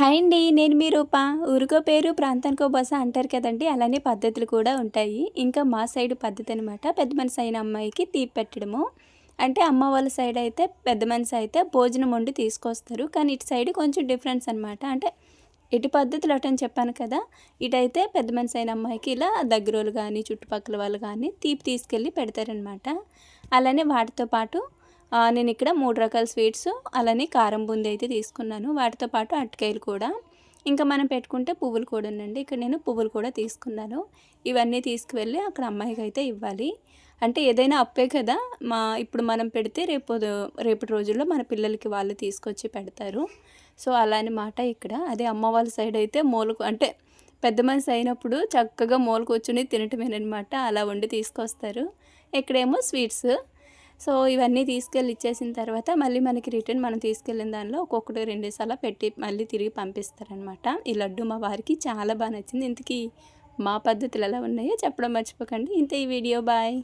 Hi అండి నేను మీ రూప. ఊరికో పేరు ప్రాంతానికో బస అంటారు కదండి అలానే పద్ధతులు కూడా ఉంటాయి. ఇంకా మా సైడ్ పద్ధతి అనమాట పెద్ద మనసు అయిన అమ్మాయికి తీపి పెట్టడము. అంటే అమ్మ వాళ్ళ సైడ్ అయితే పెద్ద మనసు అయితే భోజనం వండి తీసుకొస్తారు. కానీ ఇటు సైడ్ కొంచెం డిఫరెన్స్ అనమాట అంటే ఇటు పద్ధతులు అటని చెప్పాను కదా ఇటైతే పెద్ద మనసు అయిన అమ్మాయికి ఇలా దగ్గరోళ్ళు కానీ చుట్టుపక్కల వాళ్ళు కానీ తీపి తీసుకెళ్ళి పెడతారనమాట అలానే వాటితో పాటు నేను ఇక్కడ మూడు రకాల స్వీట్స్ అలానే కారం బూంది అయితే తీసుకున్నాను. వాటితో పాటు అరటికాయలు కూడా. ఇంకా మనం పెట్టుకుంటే పువ్వులు కూడా ఉండండి. ఇక్కడ నేను పువ్వులు కూడా తీసుకున్నాను. ఇవన్నీ తీసుకువెళ్ళి అక్కడ అమ్మాయికి అయితే ఇవ్వాలి. అంటే ఏదైనా అప్పే కదా మా ఇప్పుడు మనం పెడితే రేపు రేపటి రోజుల్లో మన పిల్లలకి వాళ్ళు తీసుకొచ్చి పెడతారు. సో అలానే మాట ఇక్కడ. అదే అమ్మ వాళ్ళ సైడ్ అయితే మూలకు అంటే పెద్ద మనిషి అయినప్పుడు చక్కగా మూల కూర్చుని తినటమేనమాట అలా వండి తీసుకొస్తారు. ఇక్కడేమో స్వీట్స్. సో ఇవన్నీ తీసుకెళ్ళి ఇచ్చేసిన తర్వాత మళ్ళీ మనకి రిటర్న్ మనం తీసుకెళ్ళిన దానిలో ఒక్కొక్కటి రెండు సార్లు పెట్టి మళ్ళీ తిరిగి పంపిస్తారనమాట ఈ లడ్డు మా వారికి చాలా బాగా నచ్చింది. ఇంతకీ మా పద్ధతులు ఎలా ఉన్నాయో చెప్పడం మర్చిపోకండి. ఇంత ఈ వీడియో. బాయ్.